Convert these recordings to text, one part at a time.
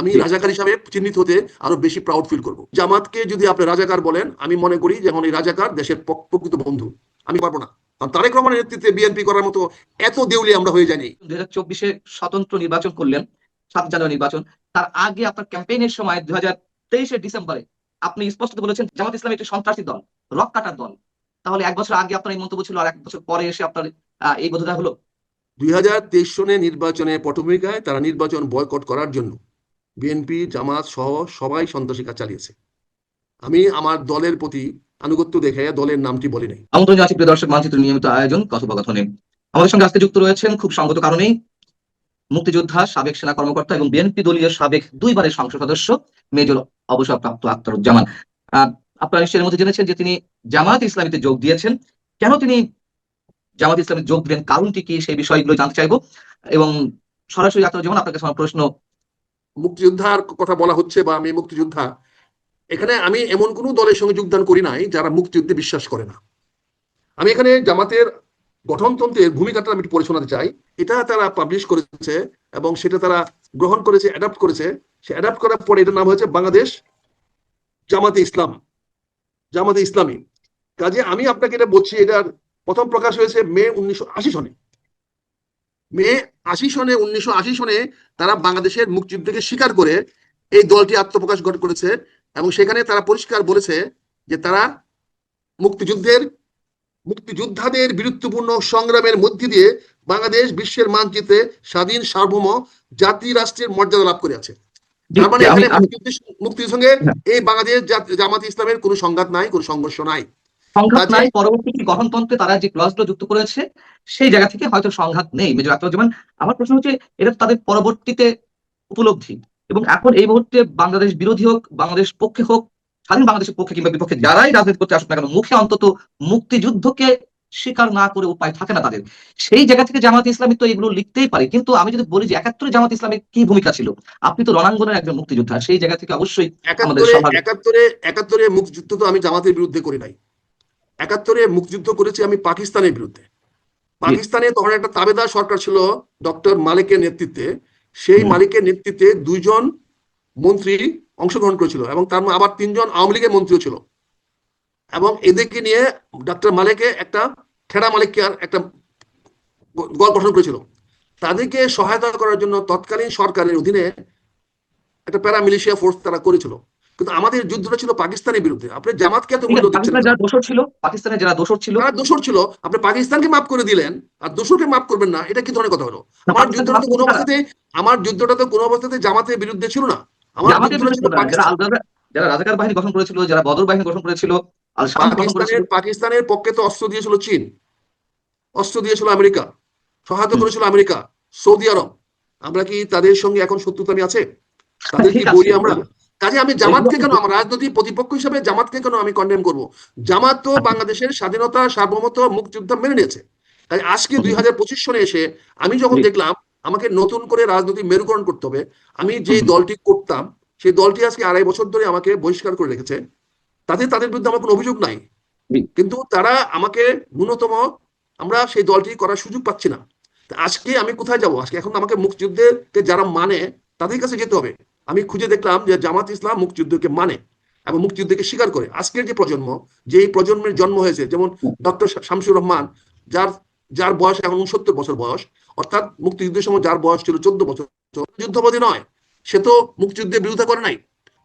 আমি রাজাকার হিসাবে চিহ্নিত হতে আরও বেশি প্রাউড ফিল করব। জামাতকে যদি আপনি রাজাকার বলেন আমি মনে করি যে এখন এই রাজাকার দেশের প্রকৃত বন্ধু। আমি পারব না। কারণ তারেক রহমানের নেতৃত্বে বিএনপি করার মতো এত দেউলি আমরা হয়ে যাইনি। দুই হাজার চব্বিশে স্বতন্ত্র নির্বাচন করলেন সাত জানুয়ারি নির্বাচন। তার আগে আপনার ক্যাম্পেইনের সময় দুই হাজার তেইশের ডিসেম্বরে আপনি স্পষ্ট বলেছেন জামাত ইসলাম একটি সন্ত্রাসী দল রক কাটার দল। তাহলে এক বছর আগে আপনার এই মন্তব্য ছিল আর এক বছর পরে এসে আপনার এই বোধটা হলো। দুই হাজার তেইশ সনে নির্বাচনে পটভূমিকায় তারা নির্বাচন বয়কট করার জন্য বিএনপি, জামাত সহ সবাই সন্ত্রাসী কাজ চালিয়েছে। আমি আমার দলের প্রতি আনুগত্য দেখে দলের নামটি বলি নাই। আমন্ত্রণ জানাচ্ছি প্রিয় দর্শক, মানচিত্র নিয়মিত আয়োজন, কথোপকথনে। আমাদের সঙ্গে আজকে যুক্ত রয়েছেন খুব সঙ্গত কারণেই মুক্তিযোদ্ধা, সাবেক সেনা কর্মকর্তা এবং বিএনপি দলীয় সাবেক দুইবারের সংসদ সদস্য, মেজর অবসরপ্রাপ্ত আখতারুজ্জামান। আপনারা নিশ্চয়ই এর মধ্যে জেনেছেন যে তিনি জামাত ইসলামীতে যোগ দিয়েছেন। কেন তিনি জামাত ইসলামে যোগ দিলেন? কারণটি কি? সেই বিষয়গুলো জানতে চাইব। এবং সরাসরি আখতারুজ্জামান, আপনার কাছে আমার প্রশ্ন মুক্তিযোদ্ধার কথা বলা হচ্ছে বা আমি মুক্তিযোদ্ধা, এখানে আমি এমন কোনো দলের সঙ্গে যোগদান করি নাই যারা মুক্তিযুদ্ধে বিশ্বাস করে না। আমি এখানে জামাতের গঠনতন্ত্রের ভূমিকাটা আমি একটু পড়ে শোনাতে চাই। এটা তারা পাবলিশ করেছে এবং সেটা তারা গ্রহণ করেছে অ্যাডাপ্ট করেছে। সে অ্যাডাপ্ট করার পরে এটার নাম হয়েছে বাংলাদেশ জামাতে ইসলাম, জামাতে ইসলামী। কাজে আমি আপনাকে এটা বলছি, এটার প্রথম প্রকাশ হয়েছে মে উনিশশো আশি সনে। মে আশি সনে উনিশশো আশি সনে তারা বাংলাদেশের মুক্তিযুদ্ধকে স্বীকার করে এই দলটি আত্মপ্রকাশ করেছে এবং সেখানে তারা পরিষ্কার বলেছে যে তারা মুক্তিযুদ্ধের মুক্তিযোদ্ধাদের বীরত্বপূর্ণ সংগ্রামের মধ্যে দিয়ে বাংলাদেশ বিশ্বের মানচিত্রে স্বাধীন সার্বভৌম জাতি রাষ্ট্রের মর্যাদা লাভ করে আছে তার মানে মুক্তির সঙ্গে হ্যাঁ। এই বাংলাদেশ জামাত ইসলামের কোনো সংঘাত নাই কোনো সংঘর্ষ নাই সংঘাত নাই পরবর্তী গঠনতন্ত্রে তারা যে ক্লজগুলো যুক্ত করেছে সেই জায়গা থেকে হয়তো সংঘাত নেই। মেজর আখতারুজ্জামান আমার প্রশ্ন হচ্ছে এটা তাদের পরবর্তীতে উপলব্ধি এবং এখন এই মুহূর্তে বাংলাদেশ বিরোধী হোক বাংলাদেশ পক্ষে হোক স্বাধীন বাংলাদেশের পক্ষে কিংবা বিপক্ষে যারাই রাজনীতি করতে আসুক না কেন মুখে অন্তত মুক্তিযুদ্ধকে স্বীকার না করে উপায় থাকে না তাদের। সেই জায়গা থেকে জামাত ইসলামী তো এগুলো লিখতেই পারে। কিন্তু আমি যদি বলি যে একাত্তরে জামাত ইসলামের কি ভূমিকা ছিল? আপনি তো রণাঙ্গনের একজন মুক্তিযোদ্ধা সেই জায়গা থেকে অবশ্যই একাত্তরে একাত্তরে একাত্তরে মুক্তিযুদ্ধ তো আমি জামাতের বিরুদ্ধে করি নাই। একাত্তরে মুক্তিযুদ্ধ করেছি আমি পাকিস্তানের বিরুদ্ধে। পাকিস্তানে তখন একটা তাবেদার সরকার ছিল ডক্টর মালিকের নেতৃত্বে। সেই মালিকের নেতৃত্বে দুইজন মন্ত্রী অংশগ্রহণ করেছিল এবং তার আবার তিনজন আওয়ামী লীগের মন্ত্রীও ছিল। এবং এদেরকে নিয়ে ডক্টর মালিকে একটা খেড়া মালিককে একটা দল গঠন করেছিল। তাদেরকে সহায়তা করার জন্য তৎকালীন সরকারের অধীনে একটা প্যারামিলিশিয়া ফোর্স তারা করেছিল। কিন্তু আমাদের যুদ্ধটা ছিল পাকিস্তানের বিরুদ্ধে। আপনি জামাতকে এত মূল্য দিচ্ছেন যারা দোষর ছিল পাকিস্তানের যারা দোষর ছিল। তারা দোষর ছিল। আপনি পাকিস্তানকে মাফ করে দিলেন আর দোষরকে মাফ করবেন না এটা কি ধরনের কথা হলো? আমার যুদ্ধটা তো কোনো অবস্থাতে আমার যুদ্ধটা তো কোনো অবস্থাতে জামাতের বিরুদ্ধে ছিল না। আমার যুদ্ধটা ছিল যারা পাকিস্তান যারা রাজাকার বাহিনী গঠন করেছিল যারা বদর বাহিনী গঠন করেছিল আল শাম গঠন করেছিল। পাকিস্তানের পাকিস্তানের পক্ষে তো অস্ত্র দিয়েছিল চীন। অস্ত্র দিয়েছিল আমেরিকা। সহায়তা। করেছিল আমেরিকা। সৌদি আরব। আমরা কি তাদের সঙ্গে এখন শত্রুতামি আছে? তাদের কি বলি আমরা? কাজে আমি জামাতকে কেন আমার রাজনৈতিক প্রতিপক্ষ হিসেবে জামাতকে কেন আমি কন্ডেম করব? জামাত তো বাংলাদেশের স্বাধীনতা সার্বভৌমত্ব মুক্তিযুদ্ধ মেনে নিয়েছে। তাই আজকে দুই হাজার পঁচিশ সনে এসে আমি যখন দেখলাম আমাকে নতুন করে রাজনৈতিক মেরুকরণ করতে হবে আমি যে দলটি করতাম সেই দলটি আজকে আড়াই বছর ধরে আমাকে বহিষ্কার করে রেখেছে। তাতে তাদের বিরুদ্ধে আমার কোনো অভিযোগ নাই। কিন্তু তারা আমাকে ন্যূনতম আমরা সেই দলটি করার সুযোগ পাচ্ছি না। আজকে আমি কোথায় যাব? আজকে এখন আমাকে মুক্তিযুদ্ধকে যারা মানে তাদের কাছে যেতে হবে। আমি খুঁজে দেখলাম যে জামাত ইসলাম মুক্তিযুদ্ধকে মানে এবং মুক্তিযুদ্ধকে স্বীকার করে। আজকের যে প্রজন্ম, যে এই প্রজন্মের জন্ম হয়েছে, যেমন ডক্টর শামসুর রহমান, যার যার বয়স এখন উনসত্তর বছর বয়স, অর্থাৎ মুক্তিযুদ্ধের সময় যার বয়স ছিল চোদ্দ বছর যুদ্ধবাদী নয়। সে তো মুক্তিযুদ্ধের বিরোধিতা করে নাই।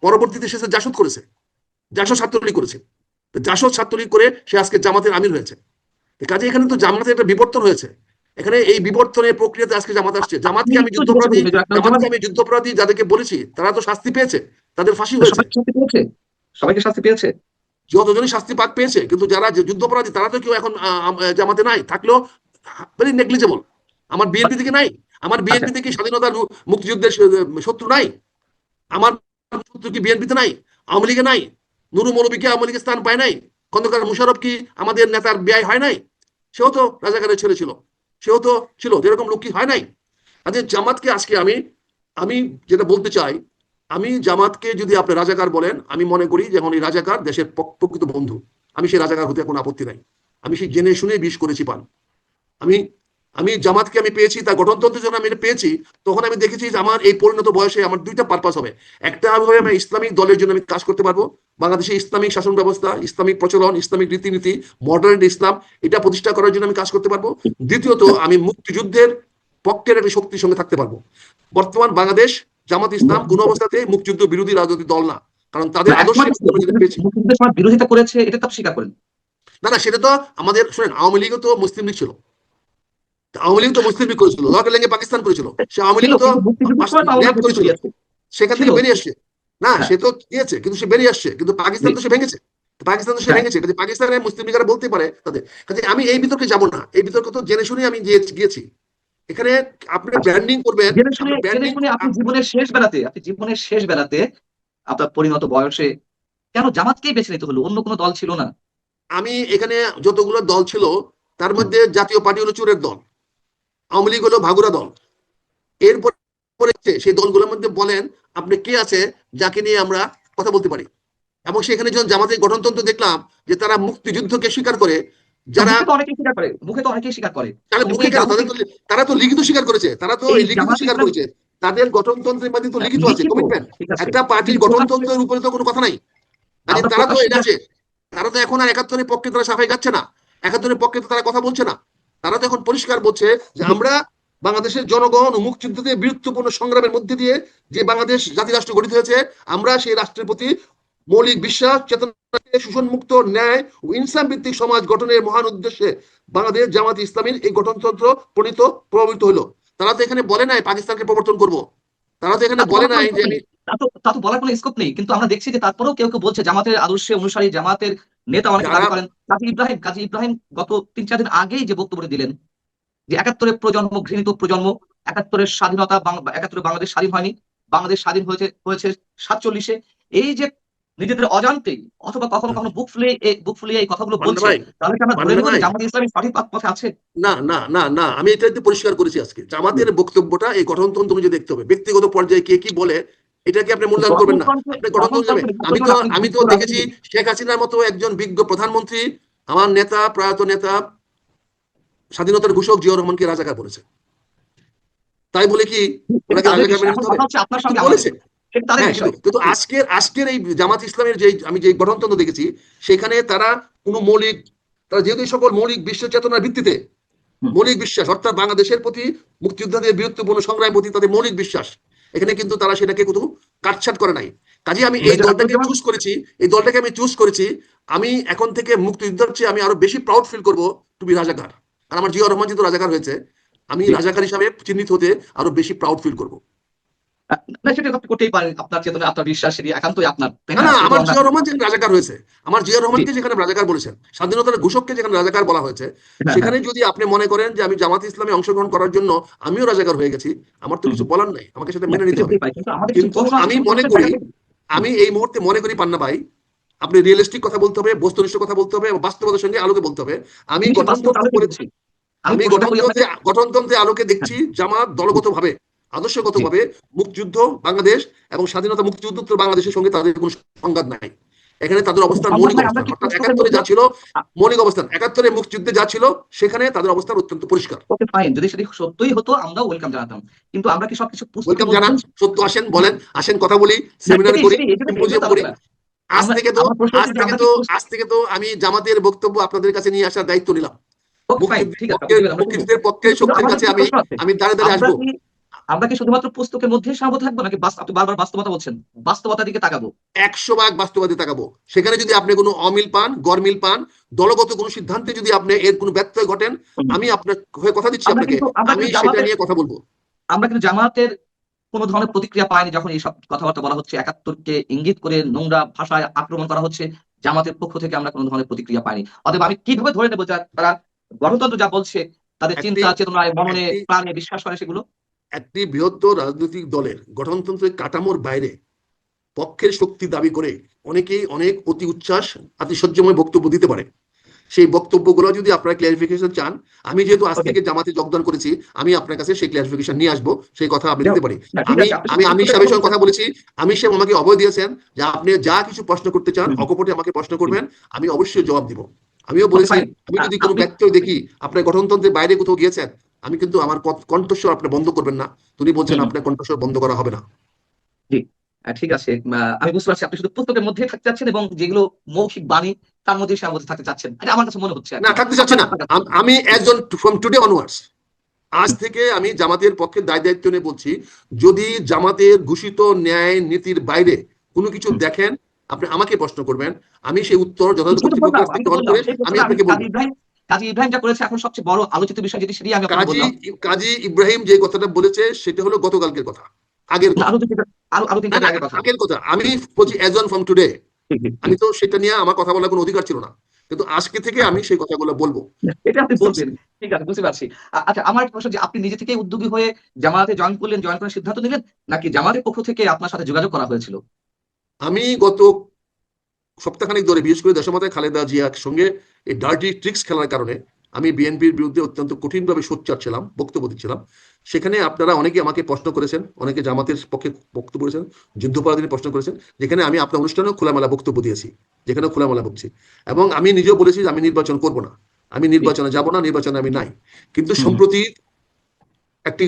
পরবর্তীতে সে জাসদ করেছে। জাসদ ছাত্রলীগ করেছে। জাসদ ছাত্রলীগ করে সে আজকে জামাতের আমির হয়েছে। কাজে এখানে তো জামাতের একটা বিবর্তন হয়েছে। এখানে এই বিবর্তনের প্রক্রিয়াতে আজকে জামাত আসছে। জামাতকে আমি যুদ্ধপরাধী জামাতকে আমি যুদ্ধপরাধী যাদেরকে বলেছি তারা তো শাস্তি পেয়েছে। তাদের ফাঁসি হয়েছে। সবাইকে শাস্তি পেয়েছে? যতজনই শাস্তি পাক পেয়েছে কিন্তু যারা যুদ্ধপরাধী তারা তো কেউ এখন জামাতে নাই। থাকলেও ভেরি নেগলিজেবল আমার বিএনপি থেকে নাই। আমার বিএনপি থেকে স্বাধীনতা মুক্তিযুদ্ধের শত্রু নাই। আমার শত্রু কি বিএনপিতে নাই? আওয়ামী লীগে নাই। নুরু মৌলবীকে আওয়ামী লীগের স্থান পায় নাই। খন্দকার মুশারফ কি আমাদের নেতার ব্যয় হয় নাই? সেও তো রাজাকারের ছেলে ছিল। সেও তো ছিল যেরকম লোক কি হয় নাই? আজকে জামাতকে আজকে আমি আমি যেটা বলতে চাই, আমি জামাতকে যদি আপনি রাজাকার বলেন, আমি মনে করি যে এই রাজাকার দেশের প্রকৃত বন্ধু। আমি সেই রাজাকার হতে কোনো আপত্তি নাই। আমি সেই জেনে শুনে বিষ করেছি পান। আমি আমি জামাতকে আমি পেয়েছি তার গঠনতন্ত্রের জন্য আমি এটা পেয়েছি তখন আমি দেখেছি যে আমার এই পরিণত বয়সে আমার দুইটা পারপাস হবে। একটা হবে আমি ইসলামিক দলের জন্য আমি কাজ করতে পারব বাংলাদেশে ইসলামিক শাসন ব্যবস্থা ইসলামিক প্রচলন ইসলামিক রীতিনীতি মডার্ন ইসলাম এটা প্রতিষ্ঠা করার জন্য আমি কাজ করতে পারব। দ্বিতীয়ত আমি মুক্তিযুদ্ধের পক্ষের একটা শক্তির সঙ্গে থাকতে পারব। বর্তমান বাংলাদেশ জামাত ইসলাম কোন অবস্থাতে মুক্তিযুদ্ধ বিরোধী রাজনৈতিক দল না কারণ তাদের আদর্শে বিরোধিতা করেছে এটা তো স্বীকার করেন। না না সেটা তো আমাদের শুনেন আওয়ামী লীগও তো মুসলিম লীগ ছিল। আওয়ামী লীগ তো মুসলিম লীগ করেছিল লকের লেগে পাকিস্তান করেছিল। সে আওয়ামী লীগ তো করেছিল। সেখান থেকে বেরিয়ে আসছে না হ্যাঁ। সে তো গিয়েছে কিন্তু সে বেরিয়ে আসছে কিন্তু পাকিস্তান তো সে ভেঙেছে। পাকিস্তান তো সে হ্যাঁ। ভেঙেছে কাজে পাকিস্তানের মুসলিম লীগেরা বলতে পারে তাদের। কাজে আমি এই বিতর্কে যাব না এই বিতর্ক তো জেনে শুনে আমি গিয়ে- গিয়েছি। এখানে আপনি ব্র্যান্ডিং করবেন জেনে branding- শুনে আপনি জীবনের শেষ বেলাতে আপনি জীবনের শেষ বেলাতে আপনার পরিণত বয়সে কেন জামাতকেই বেছে নিতে হলো? অন্য কোনো দল ছিল না। আমি এখানে যতগুলো দল ছিল তার মধ্যে জাতীয় পার্টি হলো চোরের দল। আওয়ামী লীগ হলো ভাগুরা দল। এরপর সেই দলগুলোর মধ্যে বলেন আপনি কে আছে যাকে নিয়ে আমরা কথা বলতে পারি। এবং সেখানে যখন জামাতের গঠনতন্ত্র দেখলাম যে তারা মুক্তিযুদ্ধকে স্বীকার করে যারা অনেকেই স্বীকার করে মুখে তো অনেকেই স্বীকার করে। তারা মুখে তো তারা তো লিখিত স্বীকার করেছে তারা তো লিখিত স্বীকার করেছে। তাদের গঠনতন্ত্রের মধ্যে তো লিখিত আছে কমিটমেন্ট একটা পার্টির গঠনতন্ত্রের উপরে তো কোনো কথা নাই। কাজে তারা তো এটা আছে তারা তো এখন আর একাত্তরের পক্ষে তারা সাফাই যাচ্ছে না। একাত্তরের পক্ষে তো তারা কথা বলছে না। তারা তো এখন পরিষ্কার বলছে যে আমরা বাংলাদেশের জনগণ ও মুক্তিযুদ্ধের বীরত্বপূর্ণ সংগ্রামের মধ্যে দিয়ে যে বাংলাদেশ জাতি রাষ্ট্র গঠিত হয়েছে আমরা সেই রাষ্ট্রের প্রতি মৌলিক বিশ্বাস চেতনা শোষণ মুক্ত ন্যায় ও ইনসান ভিত্তিক সমাজ গঠনের মহান উদ্দেশ্যে বাংলাদেশ জামাত ইসলামীর এই গঠনতন্ত্র প্রণীত প্রভাবিত হলো। তারা তো এখানে বলে নাই পাকিস্তানকে প্রবর্তন করব। তারা তো এখানে বলে নাই যে তা তো বলার কোনো স্কোপ নেই। কিন্তু আমরা দেখছি যে তারপরেও কেউ কেউ বলছে জামাতের আদর্শে অনুসারী জামাতের নেতা অনেকে দাবি করেন কাজী ইব্রাহিম কাজী ইব্রাহিম গত তিন চার দিন আগেই যে বক্তব্য দিলেন যে একাত্তরের প্রজন্ম ঘৃণিত প্রজন্ম একাত্তরের স্বাধীনতা একাত্তরে বাংলাদেশ স্বাধীন হয়নি বাংলাদেশ স্বাধীন হয়েছে হয়েছে সাতচল্লিশে। এই যে নিজেদের অজান্তেই অথবা কখনো কখনো বুক ফুলিয়ে এই- বুক ফুলিয়ে এই কথাগুলো বলছে তাহলে আমরা ধরে নেব জামাত ইসলামী সঠিক পথ- আছে? না না না না আমি এটা একটু পরিষ্কার করেছি আজকে। জামাতের বক্তব্যটা এই গঠনতন্ত্র অনুযায়ী দেখতে হবে ব্যক্তিগত পর্যায়ে কে কি বলে এটাকে আপনি মূল্যায়ন করবেন না? আপনি গঠনতন্ত্র যাবে আমি তো আমি তো দেখেছি শেখ হাসিনার মতো একজন বিজ্ঞ প্রধানমন্ত্রী আমার নেতা প্রয়াত নেতা স্বাধীনতার ঘোষক জিয়াউর রহমানকে রাজাকার বলেছে। তাই বলে কি ওনাকে রাজাকার মেনে হবে? বলেছে? হ্যাঁ কিন্তু আজকের আজকের এই জামাত ইসলামের যে আমি যে গঠনতন্ত্র দেখেছি সেখানে তারা কোনো মৌলিক তারা যেহেতু সকল মৌলিক বিশ্ব চেতনার ভিত্তিতে মৌলিক বিশ্বাস অর্থাৎ বাংলাদেশের প্রতি মুক্তিযোদ্ধাদের বীরত্বপূর্ণ সংগ্রামের প্রতি তাদের মৌলিক বিশ্বাস এখানে কিন্তু তারা সেটাকে কোনো কাটছাট করে নাই। কাজে আমি এই দলটাকে চুজ করেছি এই দলটাকে আমি চুজ করেছি আমি এখন থেকে মুক্তিযুদ্ধের চেয়ে আমি আরও বেশি প্রাউড ফিল করব টু বি রাজাকার। কারণ আমার জিয়া রহমান যেহেতু রাজাকার হয়েছে আমি। রাজাকার হিসাবে চিহ্নিত হতে আরও বেশি প্রাউড ফিল করব। না সেটা আপনি করতেই পারেন। আপনার চেতনা আপনার বিশ্বাস সেটি একান্তই আপনার না না আমার জিয়া রহমান যেখানে রাজাকার হয়েছে আমার জিয়া রহমানকে যেখানে রাজাকার বলেছেন স্বাধীনতার ঘোষককে যেখানে রাজাকার বলা হয়েছে হ্যাঁ, সেখানে যদি আপনি মনে করেন যে আমি জামাত ইসলামে অংশগ্রহণ করার জন্য আমিও রাজাকার হয়ে গেছি আমার তো কিছু বলার নাই আমাকে সেটা মেনে নিতে হবে। কিন্তু আমি মনে করি আমি এই মুহূর্তে মনে করি পান্না ভাই আপনি রিয়েলিস্টিক কথা বলতে হবে বস্তুনিষ্ঠ কথা বলতে হবে বাস্তবতার সঙ্গে আলোকে বলতে হবে। আমি গঠনতন্ত্র আলোকে করেছি। আমি গঠনতন্ত্রে গঠনতন্ত্রে আলোকে দেখছি জামাত দলগত ভাবে আদর্শগত ভাবে মুক্তিযুদ্ধ বাংলাদেশ এবং স্বাধীনতা মুক্তিযুদ্ধ বাংলাদেশের সঙ্গে তাদের কোনো সংঘাত নাই। এখানে তাদের অবস্থান মৌলিক অবস্থান একাত্তরে? যা ছিল মৌলিক অবস্থান একাত্তরে মুক্তিযুদ্ধে যা ছিল সেখানে তাদের অবস্থান অত্যন্ত পরিষ্কার। ওকে ফাইন যদি সেটি সত্যই হতো আমরা ওয়েলকাম জানাতাম। কিন্তু আমরা কি সবকিছু ওয়েলকাম জানান সত্য আসেন বলেন আসেন কথা বলি সেমিনার করি সিম্পোজিয়াম করি। আজ থেকে তো আজ থেকে তো আজ থেকে তো আমি জামাতের বক্তব্য আপনাদের কাছে নিয়ে আসার দায়িত্ব নিলাম। ওকে ফাইন ঠিক আছে মুক্তিযুদ্ধের- পক্ষে শক্তির কাছে আমি আমি দাঁড়ে দাঁড়িয়ে আসব। আমরা কি শুধুমাত্র পুস্তকের মধ্যে সীমাবদ্ধ থাকব নাকি আপনি বারবার বাস্তবতা বলছেন? বাস্তবতার দিকে তাকাবো। একশো ভাগ বাস্তবাদী তাকাবো। সেখানে যদি আপনি কোনো অমিল পান গরমিল পান দলগত কোনো সিদ্ধান্তে যদি আপনি এর কোনো ব্যত্যয় ঘটেন আমি আপনার হয়ে কথা দিচ্ছি আপনাকে। আমি সেটা নিয়ে কথা বলব। আমরা কিন্তু জামাতের কোন ধরনের প্রতিক্রিয়া পাইনি যখন এইসব কথাবার্তা বলা হচ্ছে। একাত্তরকে ইঙ্গিত করে নোংরা ভাষায় আক্রমণ করা হচ্ছে। জামাতের পক্ষ থেকে আমরা কোনো ধরনের প্রতিক্রিয়া পাইনি। অতএব আমি কীভাবে ধরে নেব যা তারা গণতন্ত্র যা বলছে তাদের চিন্তা চেতনায় মননে একটি- প্রাণে বিশ্বাস করে সেগুলো? একটি বৃহত্তর রাজনৈতিক দলের গঠনতন্ত্রের কাঠামোর বাইরে পক্ষের শক্তি দাবি করে অনেকেই অনেক অতি উচ্ছ্বাস আতিশয্যময় বক্তব্য দিতে পারে। সেই বক্তব্যগুলো যদি আপনারা ক্লারিফিকেশন চান আমি যেহেতু আজ থেকে জামাতে যোগদান করেছি আমি আপনার কাছে সেই ক্লারিফিকেশন নিয়ে আসব সেই কথা আপনি দিতে পারি আমি আমি আমির সাহেবের সঙ্গে কথা বলেছি আমির সাহেব আমাকে অভয় দিয়েছেন যে আপনি যা কিছু প্রশ্ন করতে চান। অকপটে আমাকে প্রশ্ন করবেন আমি অবশ্যই জবাব দিব। আমিও বলেছি আমি যদি কোনো আপনি- ব্যক্তি দেখি আপনার গঠনতন্ত্রের বাইরে কোথাও গিয়েছেন আমি কিন্তু আমার কণ্ঠস্বর আপনি বন্ধ করবেন না। তুমি বলছেন। আপনার কণ্ঠস্বর বন্ধ করা হবে না। ঠিক আছে। আমি বুঝতে পারছি আপনি শুধু পুস্তকের মধ্যে থাকতে চাচ্ছেন এবং যেগুলো মৌখিক বাণী তার মধ্যে সীমাবদ্ধ থাকতে চাচ্ছেন। এটা আমার কাছে মনে হচ্ছে না থাকতে চাচ্ছি না। আমি একজন ফ্রম টুডে অনওয়ার্ডস আজ থেকে আমি জামাতের পক্ষে দায় দায়িত্ব নিয়ে বলছি যদি জামাতের ঘোষিত ন্যায় নীতির বাইরে কোনো কিছু দেখেন আপনি আমাকে প্রশ্ন করবেন আমি সেই উত্তর যথাযথ কর্তৃপক্ষের আমি আপনাকে বলব কাজী ইব্রাহিম যা করেছে এখন সবচেয়ে বড় আলোচিত বিষয় যেটি সেটি আমি কাজী কাজী ইব্রাহিম যে কথাটা বলেছে সেটা হলো গতকালকের কথা আগের আগের কথা। আমি বলছি এজ অন ফ্রম টুডে আমি তো সেটা নিয়ে আমার কথা বলার কোনো অধিকার ছিল না। কিন্তু আজকে থেকে আমি সেই কথাগুলো বলব। এটা আপনি বলবেন ঠিক আছে বুঝতে পারছি। আচ্ছা আমার একটা প্রশ্ন যে আপনি নিজে থেকে উদ্যোগী হয়ে জামাতে জয়েন করলেন জয়েন করার সিদ্ধান্ত নিলেন নাকি জামাতের পক্ষ থেকে আপনার সাথে যোগাযোগ করা হয়েছিল? আমি গত সপ্তাহখানেক ধরে বিশেষ করে দেশমাতায় খালেদা জিয়ার সঙ্গে এই ডার্টি ট্রিক্স খেলার কারণে আমি বিএনপির বিরুদ্ধে অত্যন্ত কঠিনভাবে সোচ্চার ছিলাম বক্তব্য দিচ্ছিলাম। সেখানে আপনারা অনেকে আমাকে প্রশ্ন করেছেন অনেকে জামাতের পক্ষে বক্তব্য করেছেন যুদ্ধপরাধীনে প্রশ্ন করেছেন যেখানে আমি আপনার অনুষ্ঠানেও খোলামেলা বক্তব্য দিয়েছি যেখানে খোলামেলা বলছি। এবং আমি নিজেও বলেছি যে আমি নির্বাচন করব না। আমি নির্বাচনে যাব না নির্বাচনে আমি নাই। কিন্তু সম্প্রতি একটি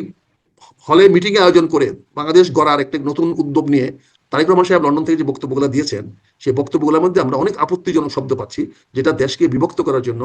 হলে মিটিং আয়োজন করে বাংলাদেশ গড়ার একটি নতুন উদ্যোগ নিয়ে তারেক রহমান সাহেব লন্ডন থেকে যে বক্তব্যগুলো দিয়েছেন, সেই বক্তব্যগুলোর মধ্যে আমরা অনেক আপত্তিজনক শব্দ পাচ্ছি, যেটা দেশকে বিভক্ত করার জন্য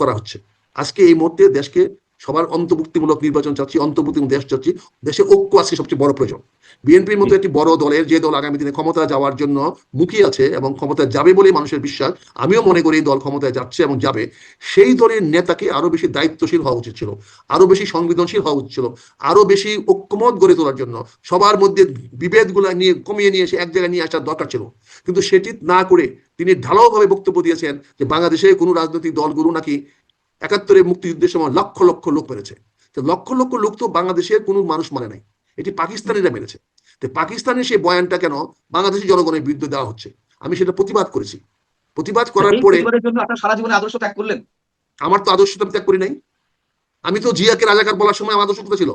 করা হচ্ছে। আজকে এই মুহূর্তে দেশকে সবার অন্তর্ভুক্তিমূলক নির্বাচন চাচ্ছি অন্তর্ভুক্তিমূলক দেশ চাচ্ছি। দেশে ঐক্য আছে সবচেয়ে বড় প্রয়োজন। বিএনপির মতো একটি বড় দলের যে দল আগামী দিনে ক্ষমতা যাওয়ার জন্য মুখী আছে এবং ক্ষমতা যাবে বলে মানুষের বিশ্বাস আমিও মনে করি দল ক্ষমতায় যাচ্ছে এবং যাবে। সেই দলের নেতাকে আরও বেশি দায়িত্বশীল হওয়া উচিত ছিল আরও বেশি সংবেদনশীল হওয়া উচিত ছিল আরও বেশি ঐক্যমত গড়ে তোলার জন্য। সবার মধ্যে বিভেদগুলো নিয়ে কমিয়ে নিয়ে এসে এক জায়গায় নিয়ে আসার দরকার ছিল। কিন্তু সেটি না করে তিনি ঢালাওভাবে বক্তব্য দিয়েছেন যে বাংলাদেশে কোনো রাজনৈতিক দলগুলো নাকি একাত্তরে মুক্তিযুদ্ধের সময় লক্ষ লক্ষ লোক মেরেছে। তো লক্ষ লক্ষ লোক তো বাংলাদেশের কোনো মানুষ মানে নাই। এটি পাকিস্তানিরা মেরেছে। তো পাকিস্তানের সেই বয়ানটা কেন বাংলাদেশের জনগণের বিরুদ্ধে দেওয়া হচ্ছে? আমি সেটা প্রতিবাদ করেছি। প্রতিবাদ করার পরে সারা জীবনে আদর্শ ত্যাগ করলেন। আমার তো আদর্শ আমি ত্যাগ করি নাই। আমি তো জিয়াকে রাজাকার বলার সময় আমার আদর্শ কোথায় ছিল?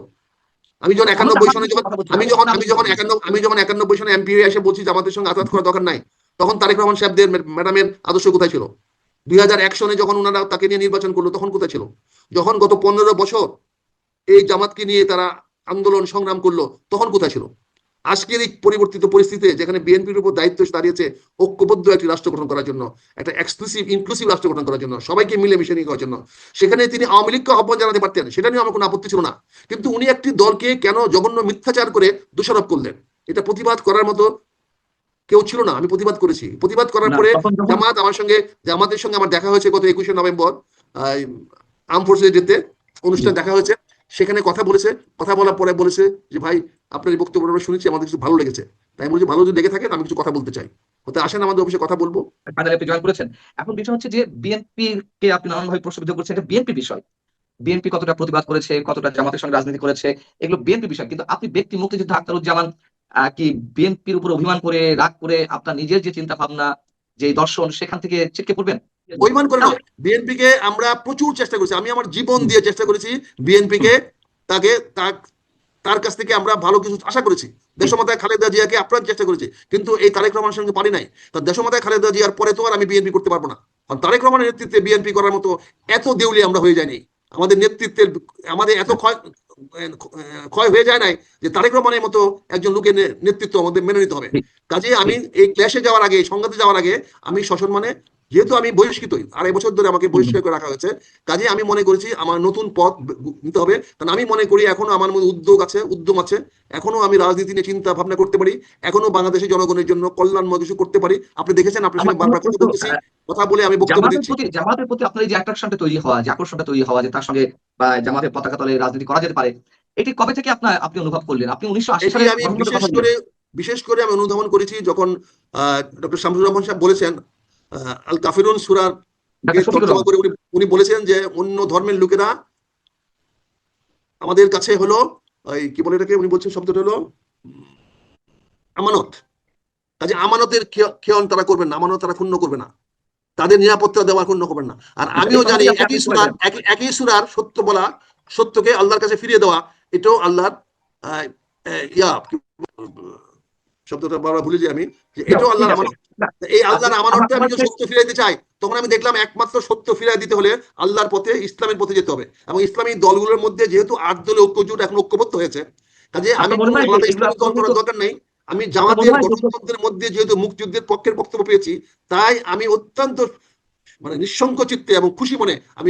আমি যখন একানব্বই সনে যখন আমি যখন আমি যখন একানব্বই আমি যখন একানব্বই সনে এমপি হয়ে এসে বলছি যে আমাদের সঙ্গে আঘাত করার দরকার নাই তখন তারেক রহমান সাহেবদের ম্যাডামের আদর্শ কোথায় ছিল? দুই হাজার এক সনে যখন ওনারা তাকে নিয়ে নির্বাচন করল, তখন কোথায় ছিল? যখন গত পনেরো বছর এই জামাতকে নিয়ে তারা আন্দোলন সংগ্রাম করল, তখন কোথায় ছিল? আজকের এই পরিবর্তিত পরিস্থিতিতে যেখানে বিএনপির উপর দায়িত্ব দাঁড়িয়েছে, ঐক্যবদ্ধ একটি রাষ্ট্র গঠন করার জন্য, একটা এক্সক্লুসিভ ইনক্লুসিভ রাষ্ট্র গঠন করার জন্য, সবাইকে মিলেমিশে নিয়ে করার জন্য। সেখানে তিনি আওয়ামী লীগকে আহ্বান জানাতে পারতেন, সেটা নিয়ে আমার কোনো আপত্তি ছিল না। কিন্তু উনি একটি দলকে কেন জঘন্য মিথ্যাচার করে দোষারোপ করলেন? এটা প্রতিবাদ করার মতো কেউ ছিল না আমি প্রতিবাদ করেছি। প্রতিবাদ করার পরে জামাত আমার সঙ্গে জামাতের সঙ্গে আমার দেখা হয়েছে গত একুশে নভেম্বর আর্ম ফোর্সে যেতে অনুষ্ঠান দেখা হয়েছে। সেখানে কথা বলেছে কথা বলার পরে বলেছে যে ভাই আপনার এই বক্তব্যটা আমরা শুনেছি আমাদের কিছু ভালো লেগেছে। তাই বলছি ভালো যদি লেগে থাকে আমি কিছু কথা বলতে চাই। হতে আসেন আমাদের অফিসে কথা বলব। ফাইনালি আপনি জয়েন করেছেন? এখন বিষয় হচ্ছে যে বিএনপি কে আপনি নানানভাবে প্রশ্নবিদ্ধ করছেন এটা বিএনপি বিষয়। বিএনপি কতটা প্রতিবাদ করেছে কতটা জামাতের সঙ্গে রাজনীতি করেছে এগুলো বিএনপি বিষয়। কিন্তু আপনি ব্যক্তি মুক্তিযোদ্ধা আখতারুজ্জামান আহ, কি বিএনপির উপর অভিমান করে রাগ করে আপনার নিজের যে চিন্তা ভাবনা যে দর্শন সেখান থেকে ছিটকে পড়বেন? অভিমান করে না। বিএনপি কে আমরা প্রচুর চেষ্টা করেছি। আমি আমার জীবন দিয়ে চেষ্টা করেছি বিএনপি কে তাকে তার- কাছ থেকে আমরা ভালো কিছু আশা করেছি। দেশমাতায় খালেদা জিয়াকে আপ্রাণ চেষ্টা করেছি। কিন্তু এই তারেক রহমানের সঙ্গে পারি নাই। তার দেশমাতায় খালেদা জিয়ার পরে তো আর আমি বিএনপি করতে পারব না। কারণ তারেক রহমানের নেতৃত্বে বিএনপি করার মতো এত দেউলি আমরা হয়ে যায়নি আমাদের নেতৃত্বের আমাদের এত ক্ষয় ক্ষয় হয়ে যায় নাই যে তারেক রহমানের মতো একজন লোকের নেতৃত্ব আমাদের মেনে নিতে হবে। কাজে আমি এই ক্লাসে যাওয়ার আগে সংঘাতে যাওয়ার আগে আমি সসম্মানে যেহেতু আমি বহিষ্কৃতই আড়াই বছর ধরে আমাকে বহিষ্কার করে রাখা হয়েছে কাজে আমি মনে করেছি আমার নতুন পথ নিতে হবে। কারণ আমি মনে করি এখনও আমার মধ্যে উদ্যোগ আছে উদ্যম আছে। এখনও আমি রাজনীতি নিয়ে চিন্তা ভাবনা করতে পারি। এখনও বাংলাদেশের জনগণের জন্য কল্যাণময় কিছু করতে পারি। আপনি দেখেছেন আপনার সঙ্গে বারবার কথা বলতেছি কথা বলে আমি বক্তব্য দিচ্ছি। জামাতের প্রতি আপনার এই যে অ্যাট্রাকশনটা তৈরি হওয়া যে আকর্ষণটা তৈরি হওয়া যে তার সঙ্গে বা জামাতের পতাকা তলে রাজনীতি করা যেতে পারে এটি কবে থেকে আপনার আপনি অনুভব করলেন? আপনি উনিশশো আশি সালে আমি বিশেষ করে বিশেষ করে আমি অনুধাবন করেছি যখন আহ ডক্টর শামসুর রহমান সাহেব বলেছেন আল কাফিরুন সুরার তর্জমা করে উনি বলেছেন যে অন্য ধর্মের লোকেরা আমাদের কাছে হলো ওই কি বলে এটাকে? উনি বলছেন শব্দটা হলো আমানত। কাজে আমানতের খেয়ন তারা করবেন না আমানত তারা ক্ষুণ্ণ করবে না। তাদের নিরাপত্তা দেওয়া ক্ষুণ্ণ করবেন না। আর আমিও জানি একই সুরার একই সুরার সত্য বলা সত্যকে আল্লাহর কাছে ফিরিয়ে দেওয়া এটাও আল্লাহর ইয়া শব্দটা বারবার ভুলে যাই আমি যে এটাও আল্লাহর আমানত এই আল্লাহর আপনি- আমানতটা আমি যদি সত্য ফিরে দিতে চাই তখন আমি দেখলাম একমাত্র সত্য ফিরাই দিতে হলে আল্লাহর পথে ইসলামের পথে যেতে হবে। এবং ইসলামী দলগুলোর মধ্যে যেহেতু আট দলীয় ঐক্যজোট এখন ঐক্যবদ্ধ হয়েছে কাজে আমি আলাদা এগুলো ইসলামী দল করার দরকার নেই। আমি জামাতের গঠনতন্ত্রের মধ্যে যেহেতু মুক্তিযুদ্ধের পক্ষের বক্তব্য পেয়েছি তাই আমি অত্যন্ত মানে নিঃসঙ্ক চিত্তে এবং খুশি মনে আমি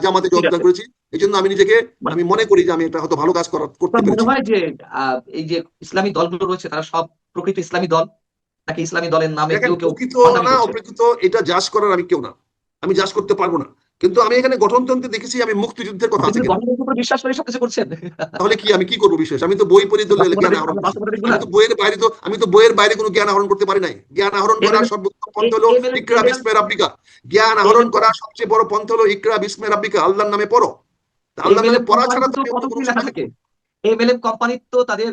জামাতে যোগদান করেছি। এই জন্য আমি নিজেকে মানে- আমি মনে করি যে আমি এটা হয়তো ভালো কাজ করতে মনে হয় যে এই যে ইসলামী দলগুলো রয়েছে তারা সব প্রকৃত ইসলামী দল? নাকি ইসলামী দলের নামে কেউ কেউ প্রকৃত না অপ্রকৃত এটা জাজ করার আমি কেউ না। আমি জাজ করতে পারব না। কিন্তু আমি এখানে গঠনতন্ত্রে দেখেছি আমি মুক্তিযুদ্ধের কথা আছে বিশ্বাস করে সবকিছু করছেন? তাহলে কি আমি কি করব বিশেষ আমি তো বই পড়ি তো জ্ঞান আহরণ আমি তো বইয়ের বাইরে তো আমি তো বইয়ের বাইরে কোনো জ্ঞান আহরণ করতে পারি নাই। জ্ঞান আহরণ করার সর্বোত্তম পন্থ হলো ইকরা জ্ঞান আহরণ করার সবচেয়ে বড় পন্থ হলো ইকরা বিস্মে রাব্বিকা আল্লাহর নামে পড়ো। ছাড়া তো তাদের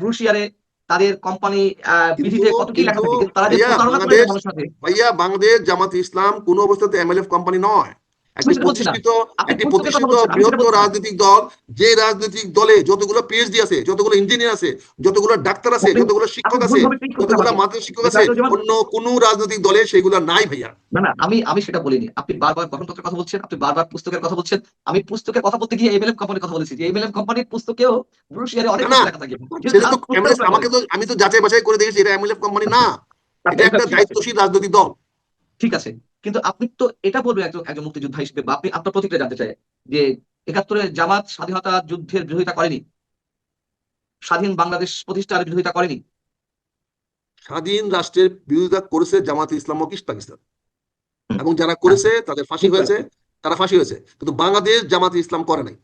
ব্রুশিয়ারে তাদের কোম্পানি কিন্তু- বিধিতে কত কি লেখা থাকে কিন্তু কিন্তু তারা যে ভাইয়া, প্রতারণা করে বাংলাদেশ- মানুষের সাথে। ভাইয়া বাংলাদেশ জামাত ইসলাম কোনো অবস্থাতে এমএলএফ কোম্পানি নয়। একটি প্রতিষ্ঠিত একটি প্রতিষ্ঠিত বৃহত্তর রাজনৈতিক দল যে রাজনৈতিক দলে যতগুলো পিএইচডি আছে যতগুলো ইঞ্জিনিয়ার আছে যতগুলো ডাক্তার আছে যতগুলো শিক্ষক আছে যতগুলো মাদ্রাসা শিক্ষক আছে অন্য কোন রাজনৈতিক দলে সেগুলো নাই ভাইয়া। না না আমি আমি সেটা বলিনি। আপনি বারবার গঠনতন্ত্রের কথা বলছেন আপনি বারবার পুস্তকের কথা বলছেন। আমি পুস্তকের কথা বলতে গিয়ে এমএলএম কোম্পানির কথা বলেছি। যে এমএলএম কোম্পানির পুস্তকেও ব্রুশিয়ারে অনেক না, লেখা থাকে। সেটা তো আমাকে তো আমি তো যাচাই বাছাই করে দেখেছি এটা এমএলএফ কোম্পানি না। এটা একটা দায়িত্বশীল রাজনৈতিক দল। ঠিক আছে। কিন্তু আপনি তো এটা বলবেন একজন একজন মুক্তিযোদ্ধা হিসেবে বা আপনি আপনার প্রতিক্রিয়া জানতে চাই যে একাত্তরে জামাত স্বাধীনতা যুদ্ধের বিরোধিতা করেনি? স্বাধীন বাংলাদেশ প্রতিষ্ঠার বিরোধিতা করেনি? স্বাধীন রাষ্ট্রের বিরোধিতা করেছে জামাত ইসলাম ইস্ট পাকিস্তান। এবং যারা করেছে তাদের ফাঁসি হয়েছে তারা ফাঁসি হয়েছে। কিন্তু বাংলাদেশ জামাত ইসলাম করে নাই।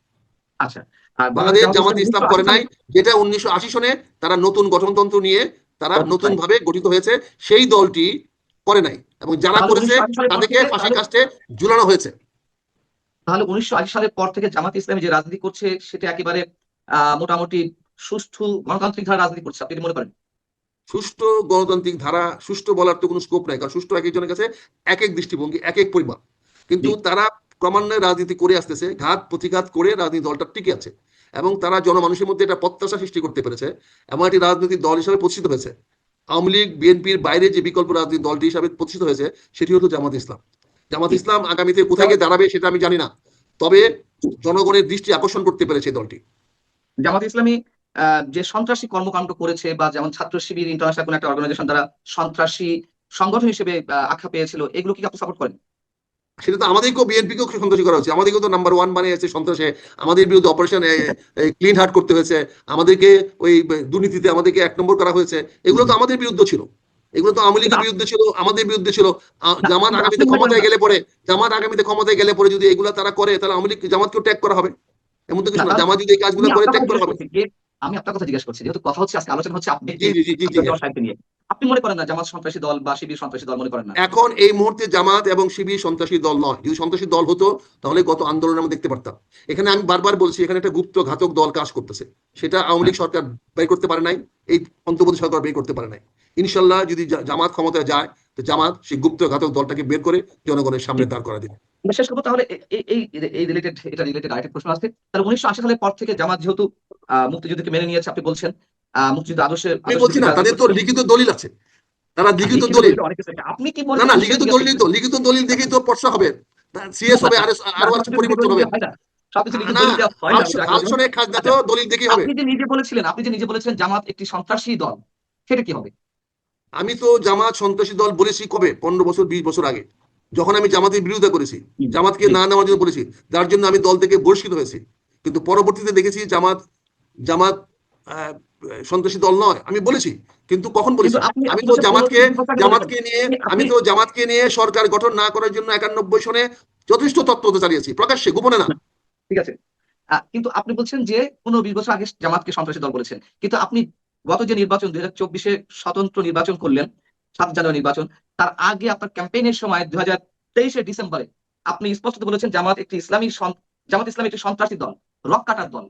আচ্ছা। আর বাংলাদেশ জামাত ইসলাম ইসলাম করে নাই যেটা উনিশশো আশি সনে তারা নতুন গঠনতন্ত্র নিয়ে তারা নতুন ভাবে গঠিত হয়েছে। সেই দলটি করে নাই এবং যারা করেছে 1980 সালের পর তাদেরকে ফাঁসি কাস্টে ঝুলানো হয়েছে। তাহলে উনিশশো আশি সালের পর থেকে জামাত ইসলামী যে রাজনীতি করছে সেটা একেবারে মোটামুটি সুষ্ঠু গণতান্ত্রিক ধারা রাজনীতি করছে আপনি মনে করেন? সুষ্ঠু গণতান্ত্রিক ধারা সুষ্ঠু বলার তো কোনো স্কোপ নাই কারণ সুষ্ঠু এক একজনের কাছে এক এক দৃষ্টিভঙ্গি এক এক পরিমাণ। কিন্তু তারা ক্রমান্বয়ে রাজনীতি করে আসতেছে ঘাত প্রতিঘাত করে রাজনীতি দলটা টিকে আছে। এবং তারা জনমানুষের মধ্যে একটা প্রত্যাশা সৃষ্টি করতে পেরেছে এবং একটি রাজনৈতিক দল হিসাবে প্রতিষ্ঠিত হয়েছে। আওয়ামী লীগ, বিএনপির বাইরে যে বিকল্প রাজনৈতিক দলটি হিসাবে প্রতিষ্ঠিত হয়েছে, সেটি হলো জামাত ইসলাম। জামাত ইসলাম আগামীতে কোথায় গিয়ে দাঁড়াবে সেটা আমি জানি না, তবে জনগণের দৃষ্টি আকর্ষণ করতে পেরেছে দলটি। জামাত ইসলামী যে সন্ত্রাসী কর্মকাণ্ড করেছে বা যেমন ছাত্র শিবির ইন্টারন্যাশনাল কোন একটা অর্গানাইজেশন দ্বারা সন্ত্রাসী সংগঠন হিসেবে আখ্যা পেয়েছিল, এগুলো কি আপনি সাপোর্ট করেন? সেটা তো আমাদেরকেও বিএনপিকেও সন্ত্রাসী করা হচ্ছে আমাদেরকেও তো নাম্বার ওয়ান বানিয়েছে সন্ত্রাসে। আমাদের বিরুদ্ধে অপারেশন ক্লিন হার্ট করতে হয়েছে। আমাদেরকে ওই দুর্নীতিতে আমাদেরকে এক নম্বর করা হয়েছে। এগুলো তো আমাদের বিরুদ্ধে ছিল। এগুলো তো আওয়ামী লীগের বিরুদ্ধে ছিল আমাদের বিরুদ্ধে ছিল। জামাত আগামীতে ক্ষমতায় গেলে পরে জামাত আগামীতে ক্ষমতায় গেলে পরে যদি এগুলো তারা করে তাহলে আওয়ামী লীগ জামাতকেও ট্যাগ করা হবে। এমন তো কিছু না, জামাত যদি এই কাজগুলো করে ট্যাগ করা হবে। আমি আপনার কথা জিজ্ঞেস করছি। যেহেতু কথা হচ্ছে আজকে আলোচনা হচ্ছে আপনি জি জি জি জি নিয়ে। আপনি মনে করেন না জামাত সন্ত্রাসী দল বা শিবির সন্ত্রাসী দল মনে করেন না? এখন এই মুহূর্তে জামাত এবং শিবির সন্ত্রাসী দল নয়। যদি সন্ত্রাসী দল হতো তাহলে গত আন্দোলনে আমরা দেখতে পারতাম। এখানে আমি বারবার বলছি এখানে একটা গুপ্ত ঘাতক দল কাজ করতেছে। সেটা আওয়ামী লীগ সরকার বের করতে পারে নাই এই অন্তর্বর্তী সরকার বের করতে পারে নাই। ইনশাল্লাহ যদি জামাত ক্ষমতায় যায় তো জামাত সেই গুপ্ত ঘাতক দলটাকে বের করে জনগণের সামনে দাঁড় করা দিবে। শেষ করব তাহলে এই এই রিলেটেড এটা রিলেটেড আরেকটা প্রশ্ন আছে তাহলে উনিশশো আশি সালের পর থেকে জামাত যেহেতু আহ, মুক্তিযুদ্ধকে মেনে নিয়েছে আপনি বলছেন মুক্তিযুদ্ধ আমি বলছি না তাদের তো লিখিত দলিল আছে তারা লিখিত দলিল আপনি কি বলেন না লিখিত দলিল তো লিখিত দলিল দেখেই তো পর্ষা হবে সিএস হবে আর আরও আছে পরিবর্তন হবে হয় আপনি যে নিজে বলেছিলেন আপনি যে নিজে বলেছিলেন জামাত একটি সন্ত্রাসী দল সেটা কি হবে আমি তো জামাত সন্ত্রাসী দল বলেছি কবে পনেরো বছর বিশ বছর আগে যখন আমি জামাতের বিরোধিতা করেছি জামাতকে না নেওয়ার জন্য বলেছি যার জন্য আমি দল থেকে বহিষ্কৃত হয়েছি কিন্তু পরবর্তীতে দেখেছি জামাত জামাত সন্ত্রাসী দল নয়। আমি বলেছি কিন্তু কখন বলেছি? আমি তো জামাতকে জামাতকে নিয়ে আমি তো জামাতকে নিয়ে সরকার গঠন না করার জন্য একানব্বই সনে যথেষ্ট তত্ত্ব চালিয়েছি। প্রকাশ্যে গোপনে না। ঠিক আছে। কিন্তু আপনি বলছেন যে পনেরো বিশ বছর আগে জামাতকে সন্ত্রাসী দল বলেছেন। কিন্তু আপনি গত যে নির্বাচন দুই হাজার চব্বিশে স্বতন্ত্র নির্বাচন করলেন সাত জানুয়ারি নির্বাচন তার আগে আপনার ক্যাম্পেইনের সময় দুই হাজার তেইশে ডিসেম্বরে আপনি স্পষ্ট বলেছেন জামাত একটি ইসলামী জামাত ইসলামী একটি সন্ত্রাসী দল রক কাটার দল।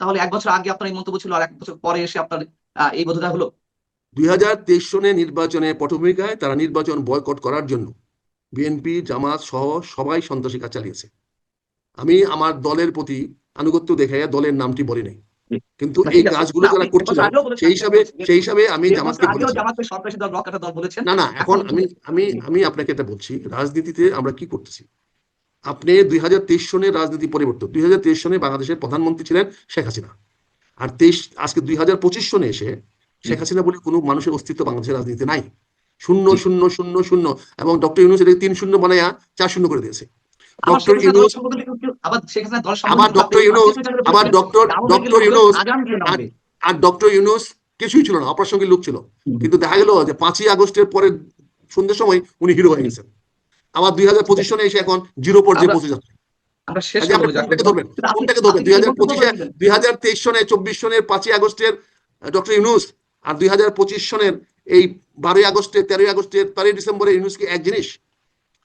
তাহলে এক বছর আগে আপনার এই মন্তব্য ছিল আর এক বছর পরে এসে আপনার এই বোধতা হলো? দুই হাজার তেইশ সনে নির্বাচনে পটভূমিকায় তারা নির্বাচন বয়কট করার জন্য বিএনপি জামাত সহ সবাই সন্ত্রাসী কাজ চালিয়েছে। আমি আমার দলের প্রতি আনুগত্য দেখাইয়া দলের নামটি বলি নাই। কিন্তু এই কাজগুলো যারা করছিল সেই হিসাবে সেই হিসাবে আমি জামাতকে বলেছি। না না এখন আমি আমি আমি আপনাকে এটা বলছি রাজনীতিতে আমরা কি করতেছি? আপনি দুই হাজার তেইশ সনের রাজনীতি পরিবর্তন দুই হাজার তেইশ সনে বাংলাদেশের প্রধানমন্ত্রী ছিলেন শেখ হাসিনা। আর তেইশ আজকে দুই হাজার পঁচিশ সনে এসে শেখ হাসিনা বলে কোনো মানুষের অস্তিত্ব বাংলাদেশের রাজনীতিতে নাই। শূন্য শূন্য শূন্য শূন্য এবং ডক্টর ইউনুস এটাকে তিন শূন্য বানাইয়া চার শূন্য করে দিয়েছে। ডক্টর ইউনুস আবার ডক্টর ইউনুস, আবার ইউনুস। আর ডক্টর ইউনুস কিছুই ছিল না অপ্রাসঙ্গিক লোক ছিল। কিন্তু দেখা গেল যে পাঁচই আগস্টের পরে সন্ধ্যের সময় উনি হিরো হয়ে গেছেন। আবার দুই হাজার পঁচিশ সনে এসে এখন জিরো পর্যায়ে পৌঁছে যাচ্ছে। আমরা কোনটাকে ধরবেন? দুই হাজার পঁচিশে দুই হাজার তেইশ সনে চব্বিশ সনের পাঁচই আগস্টের ডক্টর ইউনুস আর দুই হাজার পঁচিশ সনের এই বারোই আগস্টের তেরোই আগস্টের তেরোই ডিসেম্বরে ইউনুস কি এক জিনিস?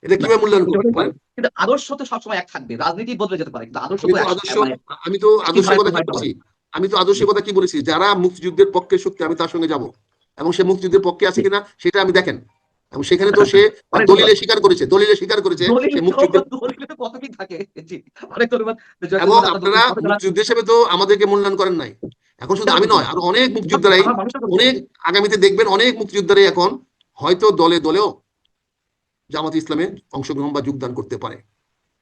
এটা কীভাবে মূল্যায়ন করবেন? বলেন? কিন্তু আদর্শ তো সবসময় এক থাকবে। রাজনীতি বদলে যেতে পারে কিন্তু আদর্শ আমি তো তো আদর্শ মানে আমি তো আদর্শের কথা কি বলেছি? আমি তো আদর্শের কথা কি বলেছি? যারা মুক্তিযুদ্ধের পক্ষে শক্তি আমি তার সঙ্গে যাব। এবং সে মুক্তিযুদ্ধের পক্ষে আছে কিনা সেটা আমি দেখেন। এবং সেখানে তো সে অনেক দলিলে স্বীকার করেছে দলিলে স্বীকার করেছে সে মুক্তিযুদ্ধের তো কত কি থাকে অনেক ধন্যবাদ। এবং আপনারা মুক্তিযুদ্ধ হিসেবে তো আমাদেরকে মূল্যায়ন করেন নাই। এখন শুধু আমি নয় আর অনেক মুক্তিযোদ্ধারাই অনেক আগামীতে দেখবেন অনেক মুক্তিযোদ্ধারাই এখন হয়তো দলে দলেও জামাত ইসলামে অংশগ্রহণ বা যোগদান করতে পারে।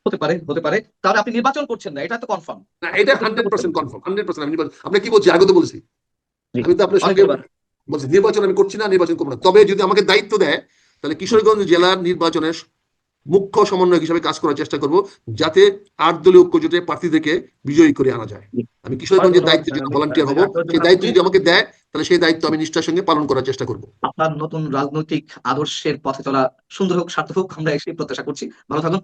হতে পারে হতে পারে। তাহলে আপনি নির্বাচন করছেন না এটা তো কনফার্ম না এটা hundred percent confirm hundred percent আমি আপনি কি বলছি? আগে তো বলছি। আমি তো আপনার সঙ্গে বলছি নির্বাচন আমি করছি না নির্বাচন করব না। তবে যদি আমাকে দায়িত্ব দেয় তাহলে কিশোরগঞ্জ জেলার নির্বাচনের মুখ্য সমন্বয়ক হিসাবে কাজ করার চেষ্টা করব যাতে আট দলীয় ঐক্যজোটে প্রার্থীদেরকে বিজয়ী করে আনা যায়। আমি কিশোরগঞ্জের দায়িত্ব যদি ভলান্টিয়ার হব সেই দায়িত্ব যদি আমাকে দেয় তাহলে সেই দায়িত্ব আমি নিষ্ঠার সঙ্গে পালন করার চেষ্টা করব। আপনার নতুন রাজনৈতিক আদর্শের পথে চলা সুন্দর হোক সার্থক হোক আমরা এসে প্রত্যাশা করছি। ভালো থাকুন।